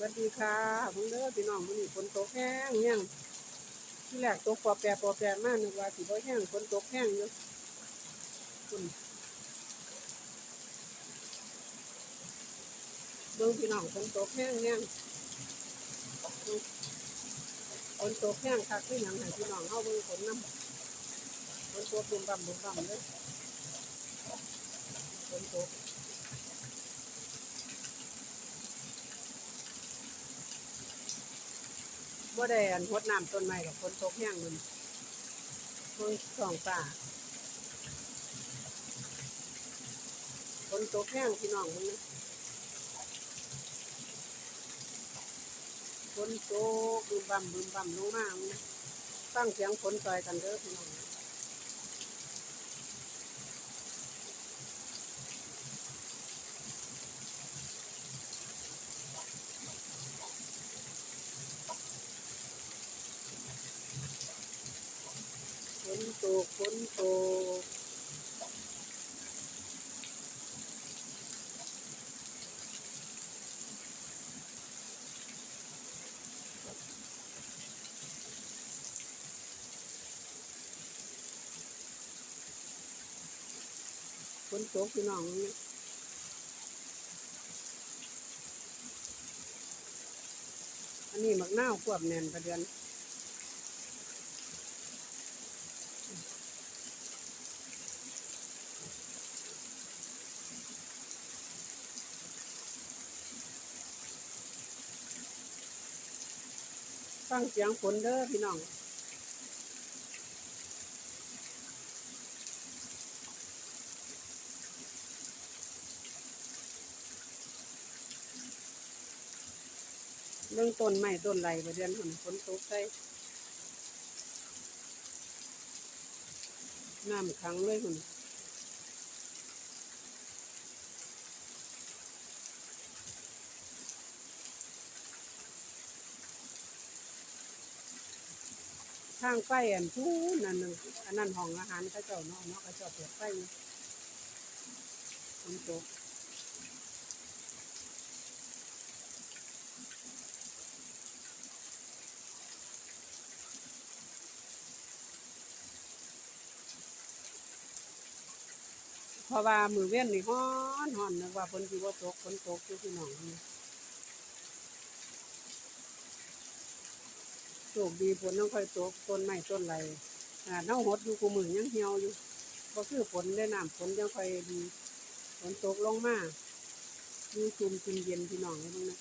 สวัสดีค่ะพุ่งเด้อพี่น้องมื้อนี้ฝนตกแห้งแห้งที่แรกตกปอแปรปอแปรมากนึกว่าสิบ่แห้งฝนตกแห้งอยู่คุณเบิ่งพี่น้องฝนตกแห้งแห้งฝนตกแห้งคักคือหยังให้พี่น้องเฮาเบิ่งฝนน้ำฝนตกบุ่มบ่ำบุ่มบ่ำเลยฝนตก บ่ได้อันรดน้ำต้นไม้กับฝนตกแห้งมันเบิ่งสองป่าฝนตกแห้งพี่น้องมึงนะฝนตกบึมบั่มบึมบั่มลงมามึงนะฟังเสียงฝนซอยกันเด้อพี่น้อง ตกฝนตกฝนตกพี่น้องมึงนะอันนี้มักนาวควบแน่นประเดือน ฟังเสียงฝนเด้อพี่น้องเรื่องต้นไม้ต้นไรประเดือนฝนฝนตกใส่น้ำขังเลยคุณ ทางไฟอันพูนนั่นนึงอันนั้นห้องอาหารเขาเจ้าเนาะเนาะเขาเจ้าเปิดไฟอยู่ฝนตกเพราะว่ามือเว้นนี่ฮ้อนฮ้อนนึกว่าฝนสิบ่ตกฝนตกอยู่พี่น้องนี่โช คดีฝนต้องค่อยตกต้นไม้ต้นไรอ่าเน่าหดอยู่กูมือยังเหี่ยวอยู่ก็คือฝนได้น้ำฝนยังค่อยดีฝนตกลงมาอยู่ชุมกินเย็นพี่น้องเลยมั้งนะ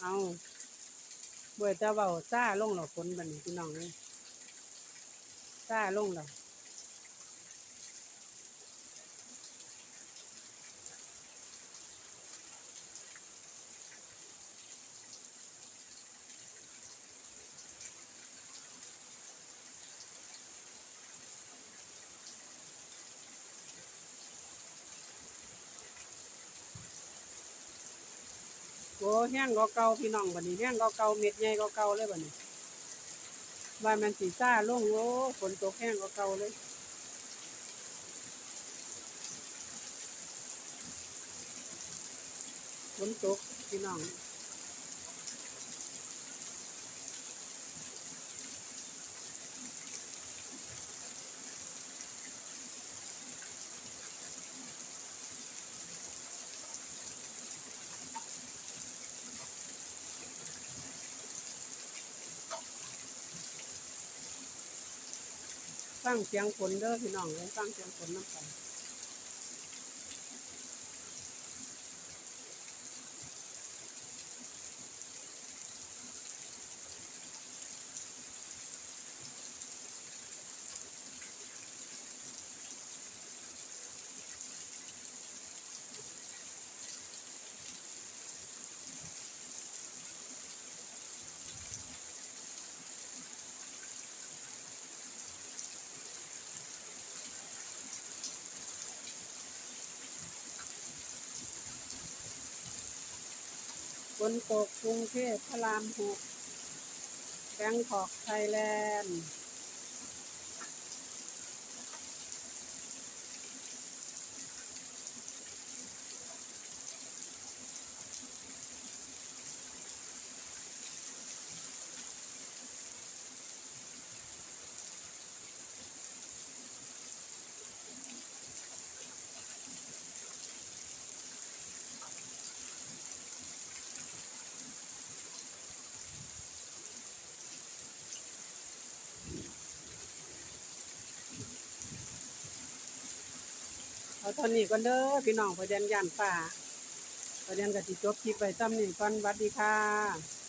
เอาเบื่อจะเบาซ่าลงหรอฝนบัดนี้พี่น้องเลยซ่าลงหรอ โอ้แห้งก็เก่าพี่น้องบัดนี้แห้งก็เก่าเม็ดใหญ่ก็เก่าเลยบัดนี้ว่ามันสีซ่าลงโอ้ฝนตกแห้งก็เก่าเลยฝนตกพี่น้อง ฟังเสียงฝนเด้อพี่น้องเลยฟังเสียงฝนน้ำกัน ฝนตกกรุงเทพพระรามหกแบงคอกไทยแลนด์ เอาตอนนี้ก่อนเด้อพี่น้องประเด็นย่านฝ่าประเด็นกับติจบคลิปไปซ้ำนี่ก่อนสวัสดีค่ะ